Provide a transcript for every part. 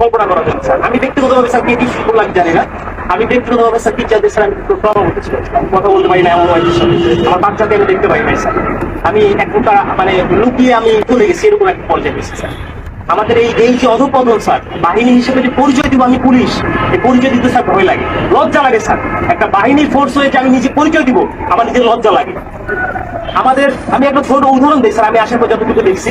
কল্পনা করা স্যার কি কি করলাম জানি না। আমি স্যার টিচারদের স্যার, আমি কথা বলতে পারি না আমার আমি দেখতে নাই, স্যার। আমি এক প্রকার মানে লুকিয়ে আমি চলে গেছি, এরকম একটা পর্যায়ে গেছি স্যার। আমাদের এই এই যে অধপতন, স্যার, বাহিনী হিসেবে যে পরিচয় দিব আমি পুলিশ, এই পরিচয় দিতে, স্যার, ভয় লাগে। লজ্জা লাগে, স্যার। একটা বাহিনীর ফোর্স হয়ে যে আমি নিজে পরিচয় দিব, আমার নিজের লজ্জা লাগে। আমাদের, আমি একটা ছোট উদাহরণ দিই, স্যার, আমি আসার পর যতটুকু দেখছি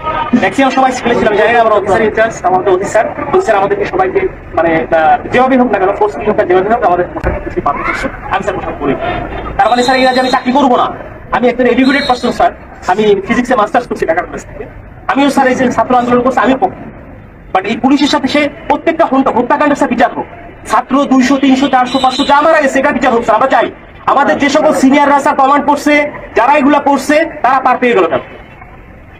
ম্যাক্সিমাম সবাই সিভিল ছিলাম জানি আমরা অফিসার ইনচার্জ আমাদের অফিসার অফিসার আমাদেরকে সবাইকে মানে যেভাবে হোক না কেন হোক না যেভাবে হোক, আমাদের আমি স্যার করি। তার মানে স্যার যে আমি চাকরি করব না। আমি একজন এডুকেটেড পার্সন স্যার। আমি ফিজিক্সে মাস্টার্স করছি ঢাকার কলেজ থেকে। আমিও স্যার এই ছাত্র আন্দোলন করছি বাট এই পুলিশের সাথে সে প্রত্যেকটা হত্যা- হত্যাকাণ্ডের স্যার বিচার হোক। ছাত্র দুইশো, তিনশো, চারশো, পাঁচশো যা মারা গেছে এটা বিচার হোক আমরা চাই। আমাদের যে সকল সিনিয়ররা স্যার কমান্ড করছে, যারা এগুলা করছে, তারা পার পেয়ে গেল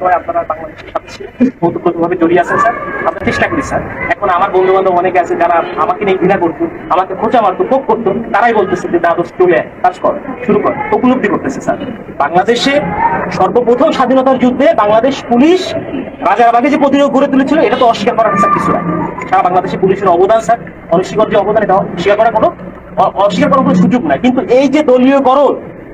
সবাই আপনারা বাংলাদেশের সাথে ওতপ্রোতভাবে জড়িয়ে আছেন, স্যার। আমরা চেষ্টা করি, স্যার। এখন আমার বন্ধু বান্ধব অনেকে আছে, যারা আমাকে নিয়ে ঘৃণা করতো, আমাকে খোঁচা মারতো, কোপ করতো, তারাই বলতেছে যে দাদোস চলে কাজ কর, শুরু কর। উপলব্ধি করতেছে, স্যার। বাংলাদেশে সর্বপ্রথম স্বাধীনতার যুদ্ধে বাংলাদেশ পুলিশ রাজারবাগে যে প্রতিরোধ গড়ে তুলেছিল, এটা তো অস্বীকার করার স্যার কিছু নাই সারা বাংলাদেশে পুলিশের অবদান, স্যার। অনস্বীকার যে অবদান, এটা অস্বীকার করার কোনো অস্বীকার করার কোনো সুযোগ নাই। কিন্তু এই যে দলীয়করণ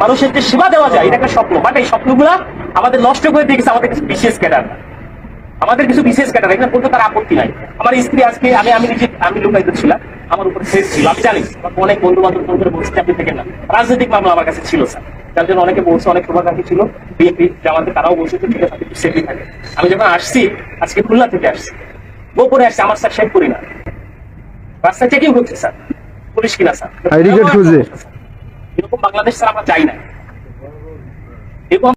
মানুষের যে সেবা দেওয়া যায় এটা একটা স্বপ্ন। বাট এই স্বপ্নগুলা আমাদের নষ্ট করে দিয়ে গেছে আমাদের কিছু বিশেষ ক্যাডার। আমাদের কিছু বিশেষ ক্যাটার এখানে বলতে তার আপত্তি নাই। আমার স্ত্রী আজকে আমি আমি নিজে আমি লোকায়িত ছিলাম। আমার উপরে শেষ ছিল। আমি জানি অনেক বন্ধু বান্ধব ফোন করে বলছে আপনি থেকে না। রাজনৈতিক মামলা আমার কাছে ছিল স্যার। যার জন্য অনেকে বলছে অনেক শুভাকাঙ্ক্ষী ছিল। বিএনপি জামাতে তারাও বলছে ঠিক আছে আপনি সেফলি থাকে। আমি যখন আসছি আজকে খুলনা থেকে আসছি। গোপনে আসছি আমার স্যার শেখ করি না। রাস্তায় চেকিং হচ্ছে স্যার পুলিশ কিনা স্যার। খুঁজে। এরকম বাংলাদেশ স্যার আমরা চাই না। এবং